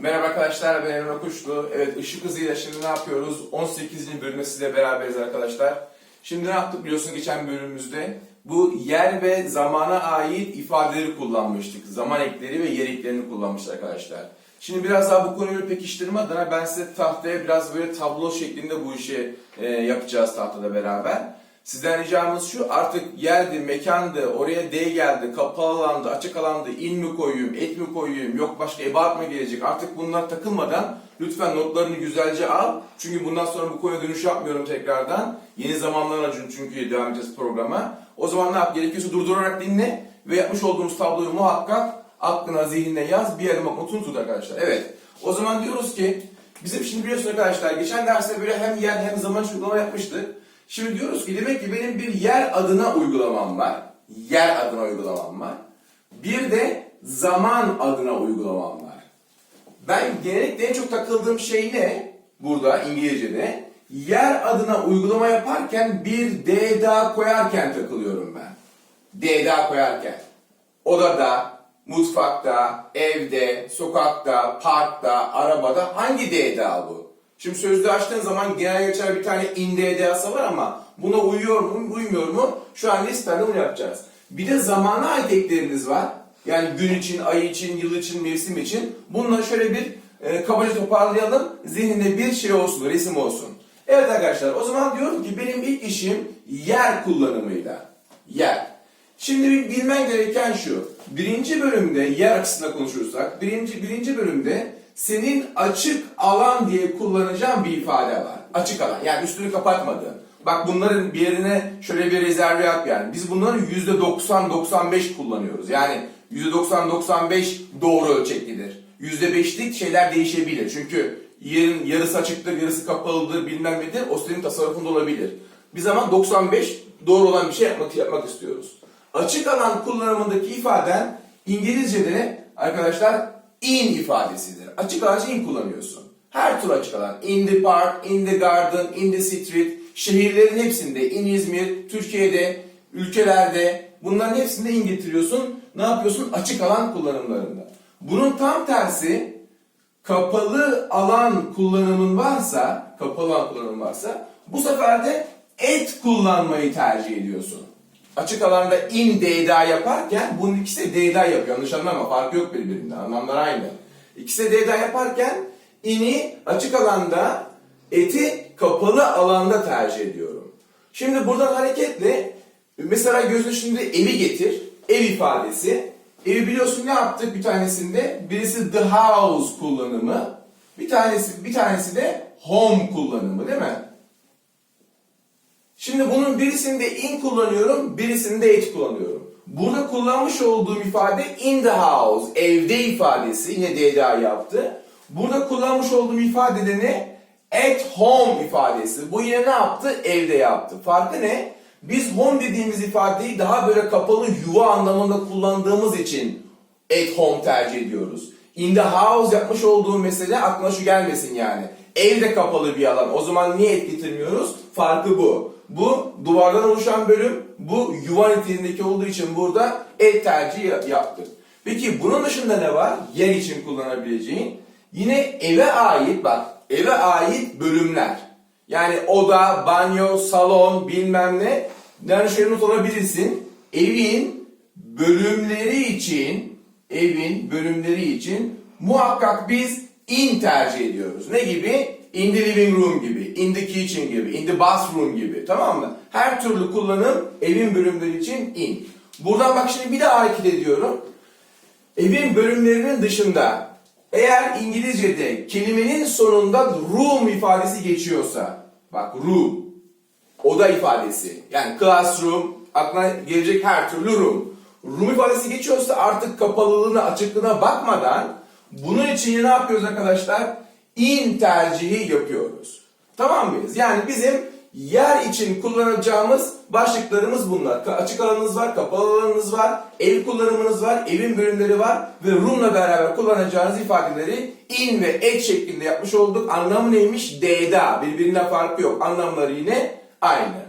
Merhaba arkadaşlar ben Emre Kuşlu. Evet ışık hızıyla şimdi ne yapıyoruz? 18. bölümde sizle beraberiz arkadaşlar. Şimdi ne yaptık biliyorsun geçen bölümümüzde? Bu yer ve zamana ait ifadeleri kullanmıştık. Zaman ekleri ve yer eklerini kullanmıştık arkadaşlar. Şimdi biraz daha bu konuyu pekiştirme adına ben size tahtaya biraz böyle tablo şeklinde bu işi e, yapacağız tahtada beraber. Sizden ricamız şu artık yerdi, mekandı, oraya D geldi, kapalı alandı, açık alandı, in mi koyayım, et mi koyayım, yok başka ebat mı gelecek artık bunlar takılmadan lütfen notlarını güzelce al. Çünkü bundan sonra bu konuya dönüş yapmıyorum tekrardan. Yeni zamanlar acın çünkü devam edeceğiz programa. O zaman ne yap? Gerekiyorsa durdurarak dinle ve yapmış olduğumuz tabloyu muhakkak aklına, zihnine yaz. Bir yere notunu tut arkadaşlar. Evet. O zaman diyoruz ki bizim şimdi biliyorsunuz arkadaşlar geçen derste böyle hem yer hem zaman uygulama yapmıştık. Şimdi diyoruz ki demek ki benim bir yer adına uygulamam var. Yer adına uygulamam var. Bir de zaman adına uygulamam var. Ben genellikle en çok takıldığım şey ne? Burada İngilizce'de. Yer adına uygulama yaparken bir D daha koyarken takılıyorum ben. D daha koyarken. Odada, mutfakta, evde, sokakta, parkta, arabada hangi D daha bu? Şimdi sözlüğü açtığın zaman genel geçer bir tane in D da'sı var ama buna uyuyor mu, uymuyor mu? Şu an listede bunu yapacağız. Bir de zamana ait ekleriniz var. Yani gün için, ay için, yıl için, mevsim için. Bunları şöyle bir e, kabaca toparlayalım. Zihninde bir şey olsun, resim olsun. Evet arkadaşlar o zaman diyorum ki benim ilk işim yer kullanımıyla. Yer. Şimdi bilmen gereken şu. Birinci bölümde yer açısından konuşursak, birinci, birinci bölümde senin açık alan diye kullanacağın bir ifade var. Açık alan. Yani üstünü kapatmadığın. Bak bunların bir yerine şöyle bir rezerve yap yani. Biz bunların %90-95 kullanıyoruz. Yani %90-95 doğru ölçeklidir. %5'lik şeyler değişebilir. Çünkü yerin yarısı açıktır, yarısı kapalıdır, bilmem nedir. O senin tasarrufunda olabilir. Bir zaman 95 doğru olan bir şey yapmak, yapmak istiyoruz. Açık alan kullanımındaki ifaden İngilizce'de arkadaşlar in ifadesidir. Açık alan için in kullanıyorsun. Her tür açık alan. In the park, in the garden, in the street. Şehirlerin hepsinde, in İzmir, Türkiye'de, ülkelerde bunların hepsinde in getiriyorsun. Ne yapıyorsun? Açık alan kullanımlarında. Bunun tam tersi kapalı alan kullanımın varsa, kapalı alan kullanımın varsa bu sefer de et kullanmayı tercih ediyorsun. Açık alanda in DDA yaparken bunun ikisi de DDA yapıyor. Yanlış anlama farkı yok birbirinden. Anlamlar aynı. İkisi de DDA yaparken ini açık alanda eti kapalı alanda tercih ediyorum. Şimdi buradan hareketle mesela gözün şimdi evi getir. Ev ifadesi. Evi biliyorsun ne yaptık bir tanesinde? Birisi the house kullanımı. Bir tanesi bir tanesi de home kullanımı değil mi? Şimdi bunun birisinde in kullanıyorum, birisinde it kullanıyorum. Burada kullanmış olduğum ifade in the house, evde ifadesi. Yine DDA yaptı. Burada kullanmış olduğum ifade de ne? At home ifadesi. Bu yine ne yaptı? Evde yaptı. Farkı ne? Biz home dediğimiz ifadeyi daha böyle kapalı yuva anlamında kullandığımız için at home tercih ediyoruz. In the house yapmış olduğum mesele aklına şu gelmesin yani. Evde kapalı bir alan. O zaman niye et getirmiyoruz? Farkı bu. Bu duvardan oluşan bölüm, bu yuva niteliğindeki olduğu için burada et tercihi yaptık. Peki bunun dışında ne var? Yer için kullanabileceğin. Yine eve ait bak, eve ait bölümler. Yani oda, banyo, salon, bilmem ne. Yani şöyle not alabilirsin. Evin bölümleri için, evin bölümleri için muhakkak biz in tercih ediyoruz. Ne gibi? In the living room gibi, in the kitchen gibi, in the bathroom gibi. Tamam mı? Her türlü kullanım evin bölümleri için in. Buradan bak şimdi bir daha hareket ediyorum. Evin bölümlerinin dışında eğer İngilizce'de kelimenin sonunda room ifadesi geçiyorsa, bak room, oda ifadesi, yani classroom, aklına gelecek her türlü room. Room ifadesi geçiyorsa artık kapalılığına, açıklığına bakmadan bunun için ne yapıyoruz arkadaşlar? In tercihi yapıyoruz. Tamam mıyız? Yani bizim yer için kullanacağımız başlıklarımız bunlar. Açık alanınız var, kapalı alanınız var, ev kullanımınız var, evin bölümleri var ve room'la beraber kullanacağınız ifadeleri in ve et şeklinde yapmış olduk. Anlamı neymiş? D'da. Birbirinden farkı yok. Anlamları yine aynı.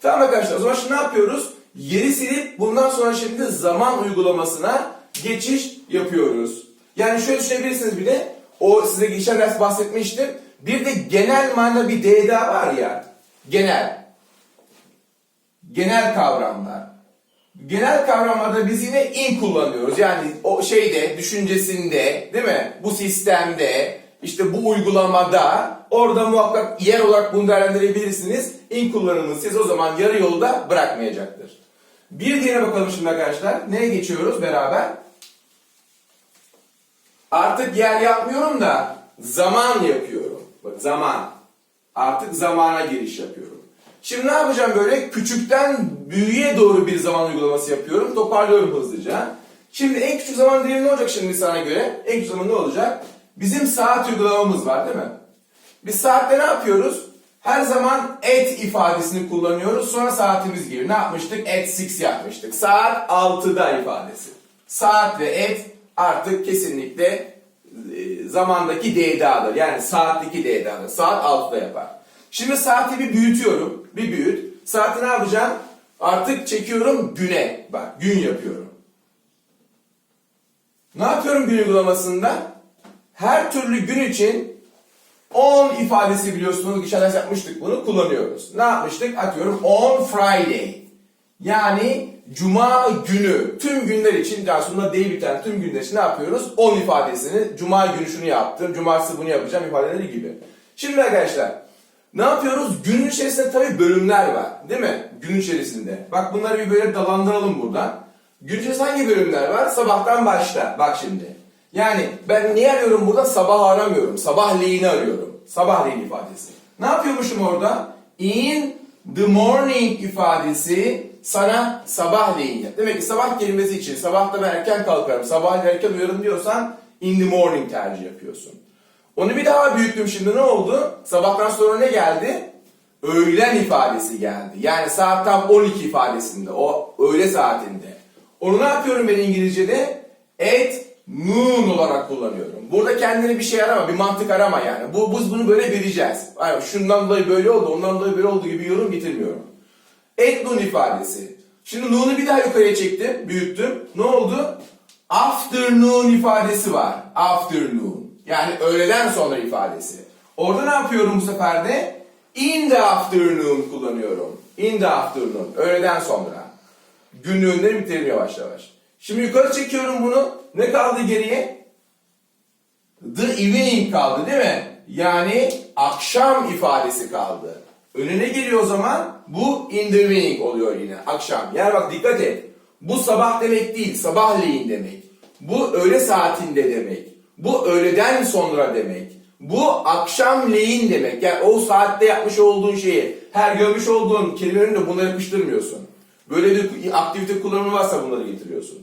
Tamam arkadaşlar o zaman şimdi ne yapıyoruz? Yeri silip bundan sonra şimdi zaman uygulamasına geçiş yapıyoruz. Yani şöyle düşünebilirsiniz bir de O size geçen ders bahsetmiştim. Bir de genel manada bir DDA var ya. Genel. Genel kavramlar. Genel kavramlarda biz yine in kullanıyoruz. Yani o şeyde, düşüncesinde, değil mi? Bu sistemde, işte bu uygulamada, orada muhakkak yer olarak bunu değerlendirebilirsiniz. In kullanımını siz o zaman yarı yolda bırakmayacaktır. Bir diğerine bakalım şimdi arkadaşlar. Neye geçiyoruz beraber? Artık yer yapmıyorum da zaman yapıyorum. Bak zaman. Artık zamana giriş yapıyorum. Şimdi ne yapacağım böyle? Küçükten büyüğe doğru bir zaman uygulaması yapıyorum. Toparlıyorum hızlıca. Şimdi en küçük zaman dilimi ne olacak şimdi sana göre? En küçük zaman ne olacak? Bizim saat uygulamamız var değil mi? Biz saatte ne yapıyoruz? Her zaman at ifadesini kullanıyoruz. Sonra saatimiz gibi. Ne yapmıştık? At 6 yapmıştık. Saat 6'da ifadesi. Saat ve at artık kesinlikle e, zamandaki DDA'dır. Yani saatteki DDA'dır. Saat 6'da yapar. Şimdi saati bir büyütüyorum. Bir büyüt. Saati ne yapacağım? Artık çekiyorum güne. Bak gün yapıyorum. Ne yapıyorum gün uygulamasında? Her türlü gün için 10 ifadesi biliyorsunuz geçen yapmıştık bunu kullanıyoruz. Ne yapmıştık? Atıyorum on Friday. Yani cuma günü tüm günler için aslında değil biten tüm günler için ne yapıyoruz? 10 ifadesini cuma günü şunu yaptım, cumartesi bunu yapacağım ifadeleri gibi. Şimdi arkadaşlar ne yapıyoruz? Günün içerisinde tabii bölümler var değil mi? Gün içerisinde. Bak bunları bir böyle dalandıralım buradan. Gün içerisinde hangi bölümler var? Sabahtan başla. Bak şimdi. Yani ben niye arıyorum burada? Sabah aramıyorum. Sabahleyini arıyorum. Sabahleyin ifadesi. Ne yapıyormuşum orada? In the morning ifadesi sana sabahleyin yap. Demek ki sabah kelimesi için sabahta ben erken kalkarım, sabah erken uyarım diyorsan in the morning tercih yapıyorsun. Onu bir daha büyüttüm şimdi ne oldu? Sabahtan sonra ne geldi? Öğlen ifadesi geldi. Yani saat tam 12 ifadesinde, o öğle saatinde. Onu ne yapıyorum ben İngilizce'de? At noon olarak kullanıyorum. Burada kendine bir şey arama, bir mantık arama yani. Bu, biz bunu böyle vereceğiz. Yani şundan dolayı böyle oldu, ondan dolayı böyle oldu gibi yorum getirmiyorum. Noon ifadesi. Şimdi noon'u bir daha yukarıya çektim, büyüttüm. Ne oldu? Afternoon ifadesi var. Afternoon. Yani öğleden sonra ifadesi. Orada ne yapıyorum bu sefer de? In the afternoon kullanıyorum. In the afternoon. Öğleden sonra. Günlüğünde bitirelim yavaş yavaş. Şimdi yukarı çekiyorum bunu. Ne kaldı geriye? The evening kaldı değil mi? Yani akşam ifadesi kaldı. Önüne geliyor o zaman bu in oluyor yine akşam. Yani bak dikkat et. Bu sabah demek değil, sabahleyin demek. Bu öğle saatinde demek. Bu öğleden sonra demek. Bu akşamleyin demek. Yani o saatte yapmış olduğun şeyi, her görmüş olduğun kelimelerini de bunlara yapıştırmıyorsun. Böyle bir aktivite kullanımı varsa bunları getiriyorsun.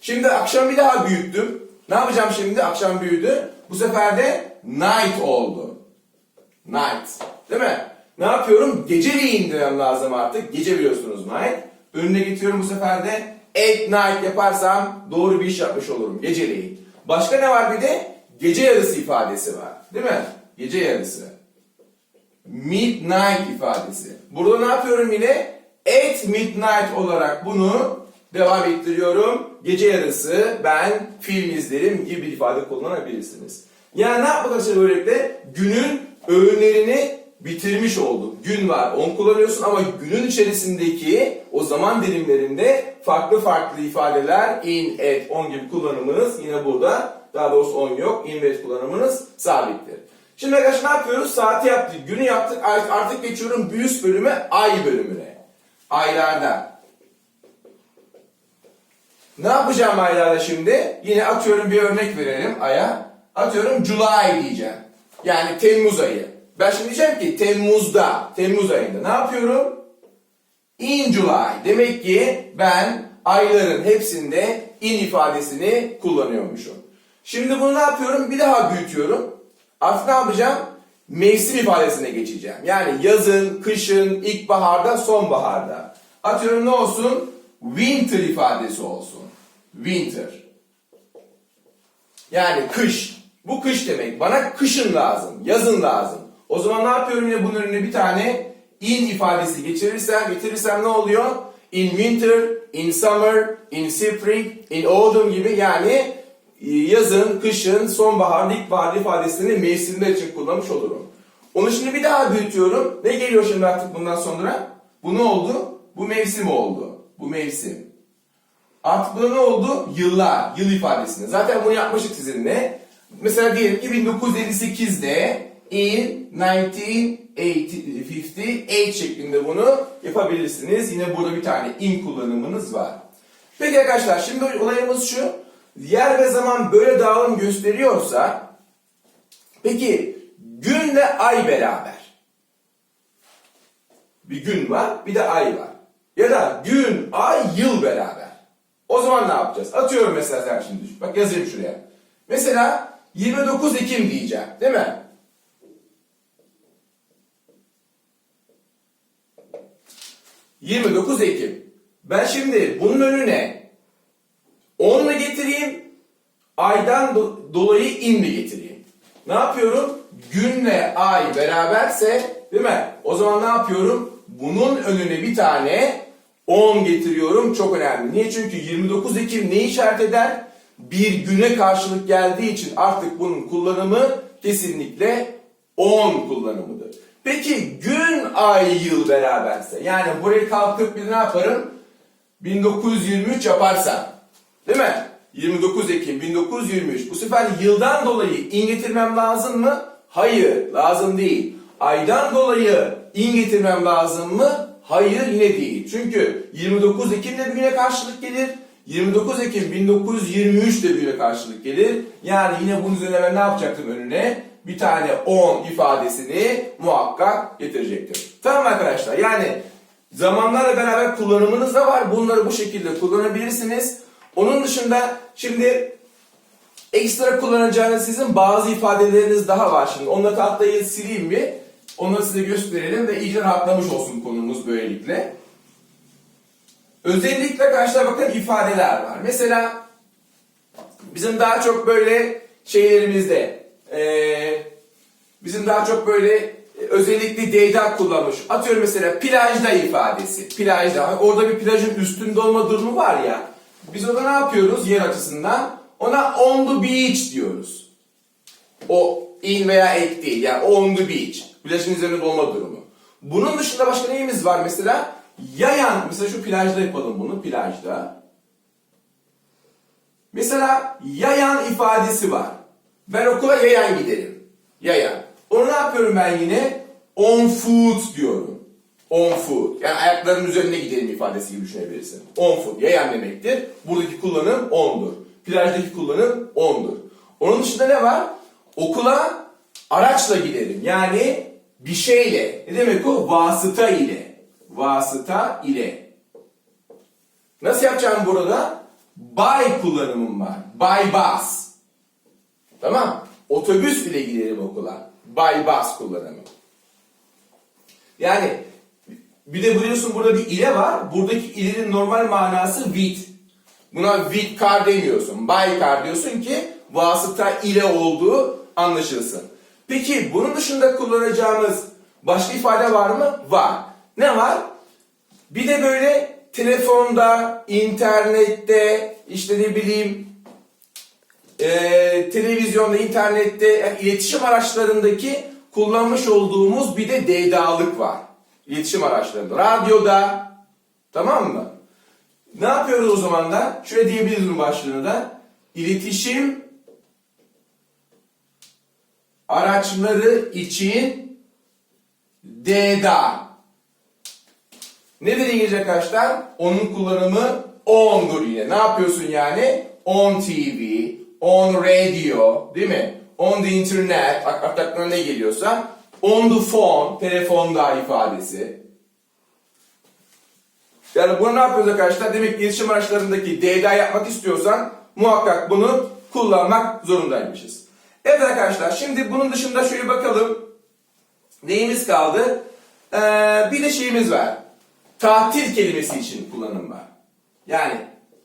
Şimdi akşam bir daha büyüttüm. Ne yapacağım şimdi? Akşam büyüdü. Bu sefer de night oldu. Night. Değil mi? Ne yapıyorum? Geceleyin demem lazım artık. Gece biliyorsunuz night. Önüne getiriyorum bu sefer de at night yaparsam doğru bir iş yapmış olurum. Geceleyin. Başka ne var bir de? Gece yarısı ifadesi var. Değil mi? Gece yarısı. Midnight ifadesi. Burada ne yapıyorum yine? At midnight olarak bunu devam ettiriyorum. Gece yarısı ben film izlerim gibi bir ifade kullanabilirsiniz. Yani ne yapmak için böylelikle günün öğünlerini bitirmiş olduk. Gün var 10 kullanıyorsun ama günün içerisindeki o zaman dilimlerinde farklı farklı ifadeler in, at, on gibi kullanımınız yine burada daha doğrusu on yok. In ve at kullanımınız sabittir. Şimdi arkadaşlar ne yapıyoruz? Saati yaptık, günü yaptık. Artık, artık geçiyorum bir üst bölüme, ay bölümüne. Aylarda. Ne yapacağım aylarda şimdi? Yine atıyorum bir örnek verelim aya. Atıyorum July diyeceğim. Yani Temmuz ayı. Ben şimdi diyeceğim ki Temmuz'da, Temmuz ayında ne yapıyorum? In July. Demek ki ben ayların hepsinde in ifadesini kullanıyormuşum. Şimdi bunu ne yapıyorum? Bir daha büyütüyorum. Artık ne yapacağım? Mevsim ifadesine geçeceğim. Yani yazın, kışın, ilkbaharda, sonbaharda. Atıyorum ne olsun? Winter ifadesi olsun. Winter. Yani kış. Bu kış demek. Bana kışın lazım. Yazın lazım. O zaman ne yapıyorum yine bunun önüne bir tane in ifadesi geçirirsem, getirirsem ne oluyor? In winter, in summer, in spring, in autumn gibi yani e, yazın, kışın, sonbahar, ilkbahar ifadesini mevsimler için kullanmış olurum. Onu şimdi bir daha büyütüyorum. Ne geliyor şimdi artık bundan sonra? Bu ne oldu? Bu mevsim oldu. Bu mevsim. Artık bu ne oldu? Yıllar, yıl ifadesinde. Zaten bunu yapmıştık sizinle. Mesela diyelim ki 1958'de in 1958 şeklinde bunu yapabilirsiniz. Yine burada bir tane in kullanımınız var. Peki arkadaşlar şimdi olayımız şu. Yer ve zaman böyle dağılım gösteriyorsa peki günle ay beraber. Bir gün var, bir de ay var. Ya da gün, ay, yıl beraber. O zaman ne yapacağız? Atıyorum mesela sen şimdi. Bak yazayım şuraya. Mesela 29 Ekim diyeceğim. Değil mi? ...29 Ekim. Ben şimdi bunun önüne 10 mu getireyim, aydan do- dolayı in mi getireyim? Ne yapıyorum? Günle ay beraberse, değil mi? O zaman ne yapıyorum? Bunun önüne bir tane 10 getiriyorum. Çok önemli. Niye? Çünkü 29 Ekim ne işaret eder? Bir güne karşılık geldiği için artık bunun kullanımı kesinlikle 10 kullanımıdır. Peki gün, ay, yıl beraberse, yani burayı kalkıp bir ne yaparım? 1923 yaparsam, değil mi? 29 Ekim 1923. Bu sefer yıldan dolayı in getirmem lazım mı? Hayır, lazım değil. Aydan dolayı in getirmem lazım mı? Hayır, yine değil. Çünkü 29 Ekim de bir güne karşılık gelir. 29 Ekim 1923 de bir güne karşılık gelir. Yani yine bunun üzerine ben ne yapacaktım önüne? Bir tane 10 ifadesini muhakkak getirecektim. Tamam arkadaşlar? Yani Zamanlarla beraber kullanımınız da var. Bunları bu şekilde kullanabilirsiniz. Onun dışında şimdi ekstra kullanacağınız sizin bazı ifadeleriniz daha var şimdi. Onları tahtayı sileyim bir. Onları size gösterelim ve iyice rahatlamış olsun konumuz böylelikle. Özellikle arkadaşlar bakın ifadeler var. Mesela bizim daha çok böyle şeylerimizde eee, bizim daha çok böyle e, özellikle deyda kullanmış. Atıyorum mesela plajda ifadesi. Plajda. Orada bir plajın üstünde olma durumu var ya. Biz orada ne yapıyoruz yer açısından? Ona on the beach diyoruz. O in veya ek değil. Yani on the beach. Plajın üzerinde olma durumu. Bunun dışında başka neyimiz var mesela? Yayan. Mesela şu plajda yapalım bunu. Plajda. Mesela yayan ifadesi var. Ben okula yayan giderim. Yayan. Onu ne yapıyorum ben yine? On foot diyorum. On foot. Yani ayaklarının üzerine gidelim ifadesi gibi düşünebilirsin. On foot. Yayan demektir. Buradaki kullanım ondur. Plajdaki kullanım ondur. Onun dışında ne var? Okula araçla giderim. Yani bir şeyle. Ne demek o? Vasıta ile. Vasıta ile. Nasıl yapacağım burada? By kullanımım var. By bus. Tamam. Otobüs ile giderim okula. By bus kullanımı. Yani bir de biliyorsun burada bir ile var. Buradaki ilenin normal manası with. Buna with car demiyorsun. By car diyorsun ki vasıta ile olduğu anlaşılsın. Peki bunun dışında kullanacağımız başka ifade var mı? Var. Ne var? Bir de böyle telefonda, internette, işte ne bileyim e, televizyonda, internette, yani iletişim araçlarındaki kullanmış olduğumuz bir de deydalık var. İletişim araçlarında. Radyoda. Tamam mı? Ne yapıyoruz o zaman da? Şöyle diyebiliriz bunun başlığını da. İletişim araçları için DEDA. Nedir İngilizce arkadaşlar? Onun kullanımı on'dur yine. Ne yapıyorsun yani? On TV, on radio, değil mi? On the internet, bak aklına ne geliyorsa. On the phone, telefonda ifadesi. Yani bunu ne yapıyoruz arkadaşlar? Demek ki iletişim araçlarındaki DDA yapmak istiyorsan muhakkak bunu kullanmak zorundaymışız. Evet arkadaşlar şimdi bunun dışında şöyle bakalım. Neyimiz kaldı? Ee, bir de şeyimiz var. Tatil kelimesi için kullanım var. Yani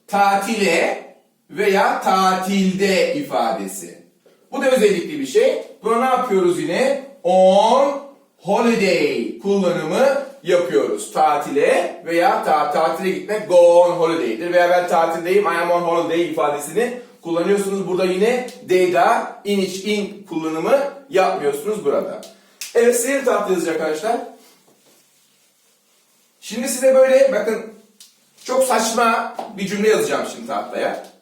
tatile veya tatilde ifadesi. Bu da özellikli bir şey. Buna ne yapıyoruz yine? On holiday kullanımı yapıyoruz. Tatile veya ta tatile gitmek go on holiday'dir. Veya ben tatildeyim I am on holiday ifadesini kullanıyorsunuz. Burada yine data, in, iç, in kullanımı yapmıyorsunuz burada. Evet seyir tahtı yazacak arkadaşlar. Şimdi size böyle bakın çok saçma bir cümle yazacağım şimdi tahtaya.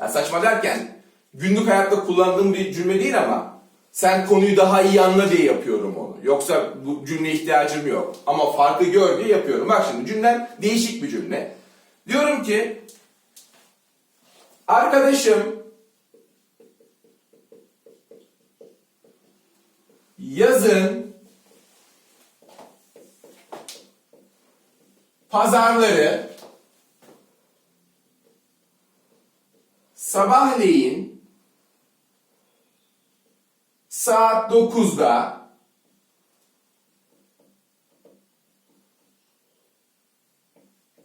Yani saçma derken günlük hayatta kullandığım bir cümle değil ama sen konuyu daha iyi anla diye yapıyorum onu. Yoksa bu cümleye ihtiyacım yok. Ama farkı gör diye yapıyorum. Bak şimdi cümlem değişik bir cümle. Diyorum ki arkadaşım yazın pazarları sabahleyin saat 9'da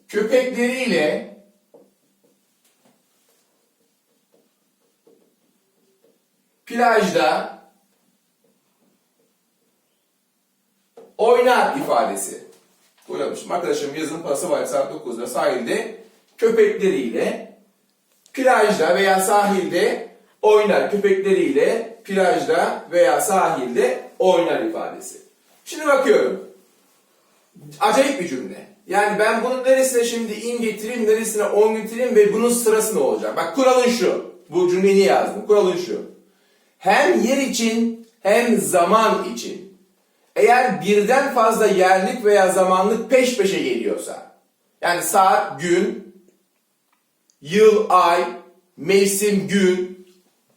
köpekleriyle plajda oynar ifadesi. Uğramışım. Arkadaşım yazın pası var saat 9'da sahilde köpekleriyle plajda veya sahilde oynar. Köpekleriyle plajda veya sahilde oynar ifadesi. Şimdi bakıyorum. Acayip bir cümle. Yani ben bunun neresine şimdi in getireyim, neresine on getireyim ve bunun sırası ne olacak? Bak kuralın şu. Bu cümleyi niye yazdım? Kuralın şu. Hem yer için hem zaman için. Eğer birden fazla yerlik veya zamanlık peş peşe geliyorsa, yani saat, gün, yıl, ay, mevsim, gün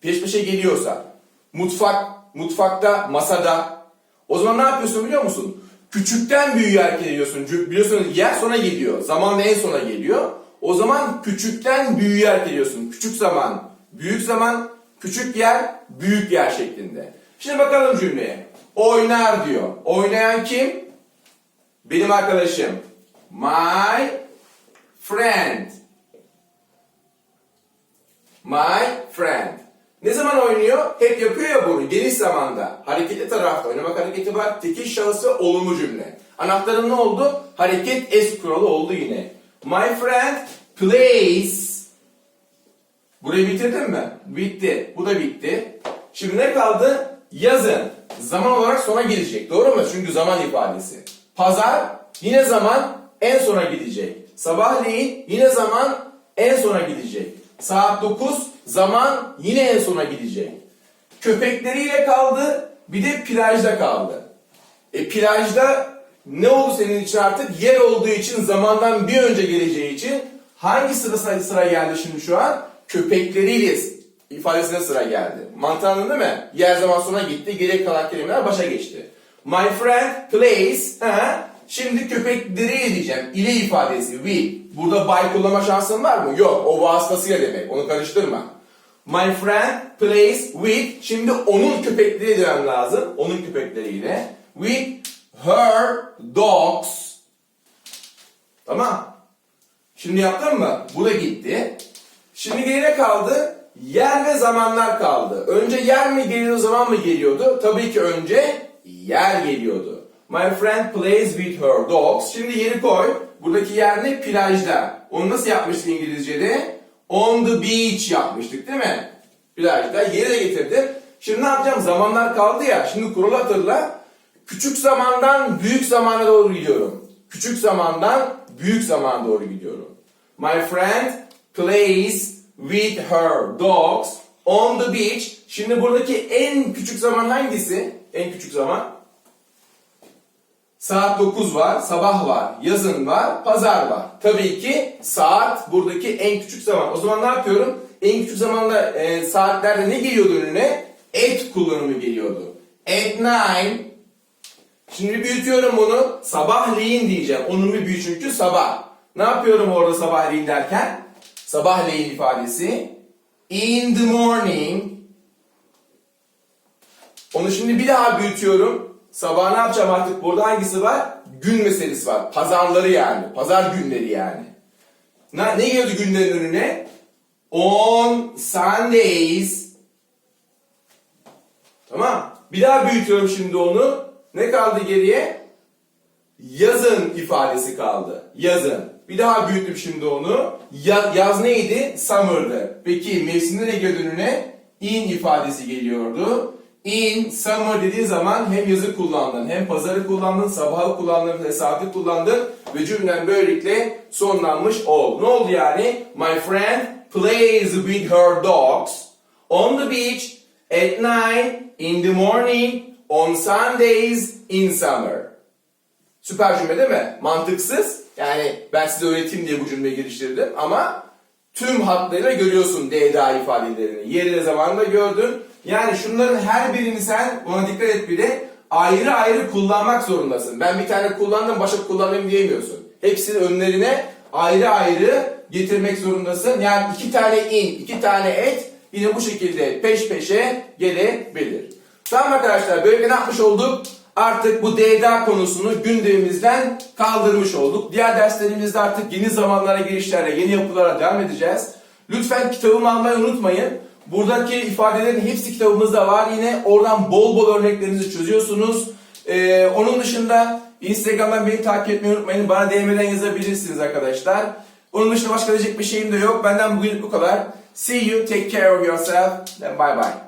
peş peşe geliyorsa, mutfak, mutfakta, masada, o zaman ne yapıyorsun biliyor musun? Küçükten büyüğe hareket ediyorsun. Biliyorsun yer sona geliyor. Zaman da en sona geliyor. O zaman küçükten büyüğe hareket ediyorsun. Küçük zaman, büyük zaman, küçük yer, büyük yer şeklinde. Şimdi bakalım cümleye. Oynar diyor. Oynayan kim? Benim arkadaşım. My friend. My friend. Ne zaman oynuyor? Hep yapıyor ya bunu geniş zamanda. Hareketli tarafta oynamak hareketi var. Tekil şahısı olumlu cümle. Anahtarın ne oldu? Hareket es kuralı oldu yine. My friend plays. Burayı bitirdin mi? Bitti. Bu da bitti. Şimdi ne kaldı? Yazın. Zaman olarak sona gelecek. Doğru mu? Çünkü zaman ifadesi. Pazar yine zaman en sona gidecek. Sabahleyin yine zaman en sona gidecek. Saat 9 zaman yine en sona gidecek. Köpekleriyle kaldı bir de plajda kaldı. E plajda ne oldu senin için artık? Yer olduğu için zamandan bir önce geleceği için hangi sıra sıra geldi şimdi şu an? Köpekleriyle ifadesine sıra geldi. Mantığı anladın mi? Yer zaman sonra gitti, geriye kalan kelimeler başa geçti. My friend plays, ha, şimdi köpekleriyle diyeceğim. İle ifadesi, we. Burada by kullanma şansın var mı? Yok, o vasıtasıyla demek. Onu karıştırma. My friend plays with, şimdi onun köpekleriyle demem lazım. Onun köpekleriyle. With her dogs. Tamam. Şimdi yaptın mı? Bu da gitti. Şimdi geriye kaldı? Yer ve zamanlar kaldı. Önce yer mi geliyordu, zaman mı geliyordu? Tabii ki önce yer geliyordu. My friend plays with her dogs. Şimdi yeri koy. Buradaki yer ne? Plajda. Onu nasıl yapmıştık İngilizce'de? On the beach yapmıştık değil mi? Plajda. Yeri de getirdim. Şimdi ne yapacağım? Zamanlar kaldı ya. Şimdi kuralı hatırla. Küçük zamandan büyük zamana doğru gidiyorum. Küçük zamandan büyük zamana doğru gidiyorum. My friend plays with her dogs on the beach. Şimdi buradaki en küçük zaman hangisi? En küçük zaman? Saat 9 var, sabah var, yazın var, pazar var. Tabii ki saat buradaki en küçük zaman. O zaman ne yapıyorum? En küçük zamanda e, saatlerde ne geliyordu önüne? At kullanımı geliyordu. At 9 Şimdi büyütüyorum bunu. Sabahleyin diyeceğim. Onun bir büyü çünkü sabah. Ne yapıyorum orada sabahleyin derken? Sabahleyin ifadesi. In the morning. Onu şimdi bir daha büyütüyorum. Sabah ne yapacağım artık? Burada hangisi var? Gün meselesi var. Pazarları yani. Pazar günleri yani. Ne, ne geliyordu günlerin önüne? On Sundays. Tamam. Bir daha büyütüyorum şimdi onu. Ne kaldı geriye? Yazın ifadesi kaldı. Yazın. Bir daha büyüttüm şimdi onu. Ya- yaz neydi? Summer'dı. Peki mevsimde geliyordu önüne? In ifadesi geliyordu. In, summer dediğin zaman hem yazı kullandın, hem pazarı kullandın, sabahı kullandın ve saati kullandın ve cümlen böylelikle sonlanmış oldu. Ne oldu yani? My friend plays with her dogs on the beach at night, in the morning, on Sundays, in summer. Süper cümle değil mi? Mantıksız. Yani ben size öğreteyim diye bu cümleyi geliştirdim ama tüm hatlarıyla görüyorsun DDA ifadelerini. Yeri de zamanında gördün. Yani şunların her birini sen ona dikkat et bir ayrı ayrı kullanmak zorundasın. Ben bir tane kullandım başka kullanmayayım diyemiyorsun. Hepsini önlerine ayrı ayrı getirmek zorundasın. Yani iki tane in, iki tane et yine bu şekilde peş peşe gelebilir. Tamam arkadaşlar böyle ne yapmış olduk? Artık bu DDA konusunu gündemimizden kaldırmış olduk. Diğer derslerimizde artık yeni zamanlara girişlerle, yeni yapılara devam edeceğiz. Lütfen kitabımı almayı unutmayın. Buradaki ifadelerin hepsi kitabımızda var. Yine oradan bol bol örneklerinizi çözüyorsunuz. Ee, onun dışında Instagram'dan beni takip etmeyi unutmayın. Bana DM'den yazabilirsiniz arkadaşlar. Onun dışında başka diyecek bir şeyim de yok. Benden bugün bu kadar. See you, take care of yourself, bye bye.